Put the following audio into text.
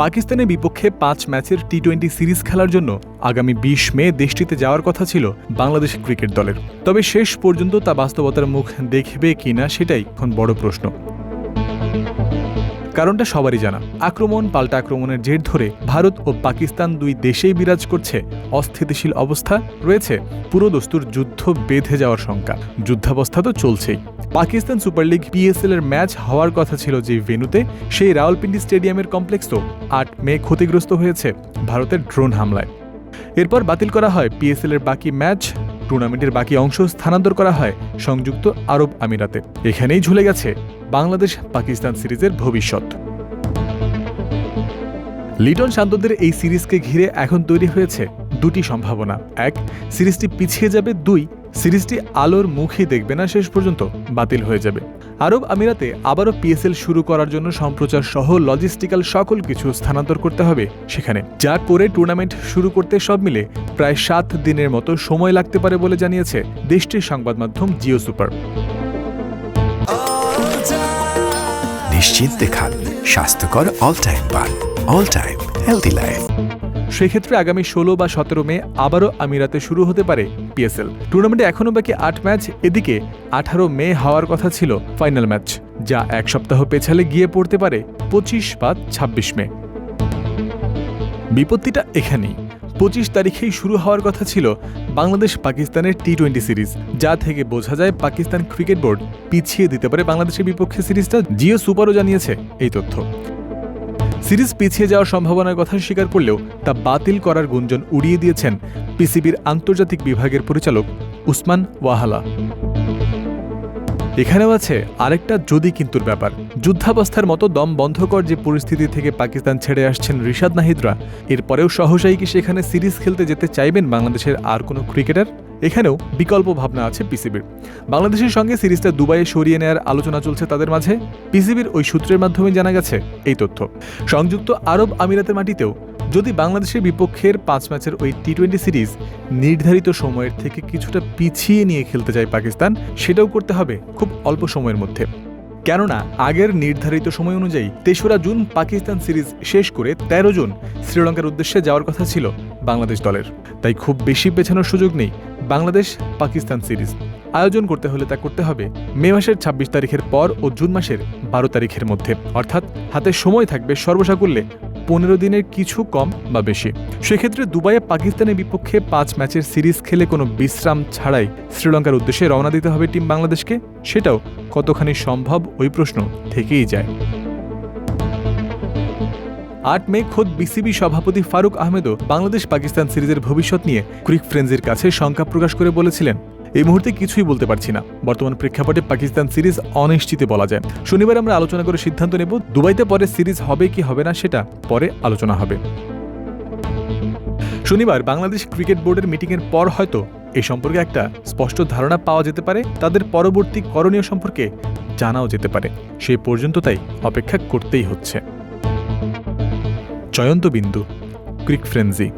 পাকিস্তানের বিপক্ষে পাঁচ ম্যাচের টি টোয়েন্টি সিরিজ খেলার জন্য আগামী বিশ মে দেশটিতে যাওয়ার কথা ছিল বাংলাদেশ ক্রিকেট দলের। তবে শেষ পর্যন্ত তা বাস্তবতার মুখ দেখবে কিনা সেটাই এখন বড় প্রশ্ন। কারণটা সবারই জানা। আক্রমণ, পাল্টা আক্রমণের জের ধরে ভারত ও পাকিস্তান দুই দেশেই বিরাজ করছে। অস্থিতিশীল অবস্থা রয়েছে, পুরো দস্তুর যুদ্ধ বেঁধে যাওয়ার শঙ্কা। যুদ্ধাবস্থা তো চলছেই। পাকিস্তান সুপার লিগ পিএসএল এর ম্যাচ হওয়ার কথা ছিল যে ভেন্যুতে, সেই রাওয়ালপিন্ডি স্টেডিয়ামের কমপ্লেক্স তো আট মে ক্ষতিগ্রস্ত হয়েছে ভারতের ড্রোন হামলায়। এরপর বাতিল করা হয় পিএসএল এর বাকি ম্যাচ, টুর্নামেন্টের বাকি অংশ স্থানান্তর করা হয় সংযুক্ত আরব আমিরাতে। এখানেই ঝুলে গেছে বাংলাদেশ পাকিস্তান সিরিজের ভবিষ্যৎ। লিটন শান্তদের এই সিরিজকে ঘিরে এখন তৈরি হয়েছে দুটি সম্ভাবনা। এক, সিরিজটি পিছিয়ে যাবে। দুই, সিরিজটি আলোর মুখে দেখবে না, শেষ পর্যন্ত বাতিল হয়ে যাবে। আরব আমিরাতে আবারও পিএসএল শুরু করার জন্য সম্প্রচার সহ লজিস্টিক্যাল সকল কিছু স্থানান্তর করতে হবে সেখানে যা করে টুর্নামেন্ট শুরু করতে সব মিলে প্রায় সাত দিনের মতো সময় লাগতে পারে বলে জানিয়েছে দেশটির সংবাদ মাধ্যম জিও সুপার নিশ্চিন্তে খান স্বাস্থ্যকর অল টাইম পান অল টাইম হেলদি লাইফ সেক্ষেত্রে আগামী ষোলো বা সতেরো মে আবারও আমিরাতে শুরু হতে পারে পিএসএল টুর্নামেন্টে এখনও বাকি আট ম্যাচ, এদিকে আঠারো মে হওয়ার কথা ছিল ফাইনাল ম্যাচ, যা এক সপ্তাহ পেছালে গিয়ে পড়তে পারে পঁচিশ বা ছাব্বিশ মে। বিপত্তিটা এখানেই। পঁচিশ তারিখেই শুরু হওয়ার কথা ছিল বাংলাদেশ পাকিস্তানের টি টোয়েন্টি সিরিজ, যা থেকে বোঝা যায় পাকিস্তান ক্রিকেট বোর্ড পিছিয়ে দিতে পারে বাংলাদেশের বিপক্ষে সিরিজটা। জিও সুপারও জানিয়েছে এই তথ্য। সিরিজ পিছিয়ে যাওয়ার সম্ভাবনার কথা স্বীকার করলেও তা বাতিল করার গুঞ্জন উড়িয়ে দিয়েছেন পিসিবির আন্তর্জাতিক বিভাগের পরিচালক উসমান ওয়াহালা। এখানেও আছে আরেকটা যদি কিন্তুর ব্যাপার। যুদ্ধাবস্থার মতো দম বন্ধকর যে পরিস্থিতি থেকে পাকিস্তান ছেড়ে আসছেন রিশাদ নাহিদরা। এরপরেও সহসাই কি সেখানে সিরিজ খেলতে যেতে চাইবেন বাংলাদেশের আর কোনো ক্রিকেটার? এখানেও বিকল্প ভাবনা আছে পিসিবির। বাংলাদেশের সঙ্গে সিরিজটা দুবাইয়ে সরিয়ে নেওয়ার আলোচনা চলছে তাদের মাঝে। পিসিবির ওই সূত্রের মাধ্যমে জানা গেছে এই তথ্য। সংযুক্ত আরব আমিরাতের মাটিতেও যদি বাংলাদেশের বিপক্ষের পাঁচ ম্যাচের ওই টি টোয়েন্টি সিরিজ নির্ধারিত সময়ের থেকে কিছুটা পিছিয়ে নিয়ে খেলতে চায় পাকিস্তান, সেটাও করতে হবে খুব অল্প সময়ের মধ্যে। কেননা আগের নির্ধারিত সময় অনুযায়ী তেসরা জুন পাকিস্তান সিরিজ শেষ করে ১৩ জুন শ্রীলঙ্কার উদ্দেশ্যে যাওয়ার কথা ছিল বাংলাদেশ দলের। তাই খুব বেশি পেছানোর সুযোগ নেই বাংলাদেশ পাকিস্তান সিরিজ। আয়োজন করতে হলে তা করতে হবে মে মাসের ২৬ তারিখের পর ও জুন মাসের বারো তারিখের মধ্যে। অর্থাৎ হাতে সময় থাকবে সর্বসাকুল্যে পনেরো দিনের কিছু কম বা বেশি। সেক্ষেত্রে দুবাইয়ে পাকিস্তানের বিপক্ষে পাঁচ ম্যাচের সিরিজ খেলে কোনো বিশ্রাম ছাড়াই শ্রীলঙ্কার উদ্দেশ্যে রওনা দিতে হবে টিম বাংলাদেশকে। সেটাও কতখানি সম্ভব ওই প্রশ্ন থেকেই যায়। আট মে খোদ বিসিবি সভাপতি ফারুক আহমেদও বাংলাদেশ পাকিস্তান সিরিজের ভবিষ্যৎ নিয়ে ক্রিক ফ্রেন্ডসের কাছে শঙ্কা প্রকাশ করে বলেছিলেন। এই মুহূর্তে কিছুই বলতে পারছি না। বর্তমান প্রেক্ষাপটে পাকিস্তান সিরিজ অনিশ্চিতে বলা যায়। শনিবার আমরা আলোচনা করে সিদ্ধান্ত নেব, দুবাইতে পরে সিরিজ হবে কি হবে না সেটা পরে আলোচনা হবে। শনিবার বাংলাদেশ ক্রিকেট বোর্ডের মিটিংয়ের পর হয়তো এই সম্পর্কে একটা স্পষ্ট ধারণা পাওয়া যেতে পারে, তাদের পরবর্তী করণীয় সম্পর্কে জানাও যেতে পারে। সে পর্যন্ত তাই অপেক্ষা করতেই হচ্ছে। জয়ন্ত বিন্দু, ক্রিক ফ্রেন্সি।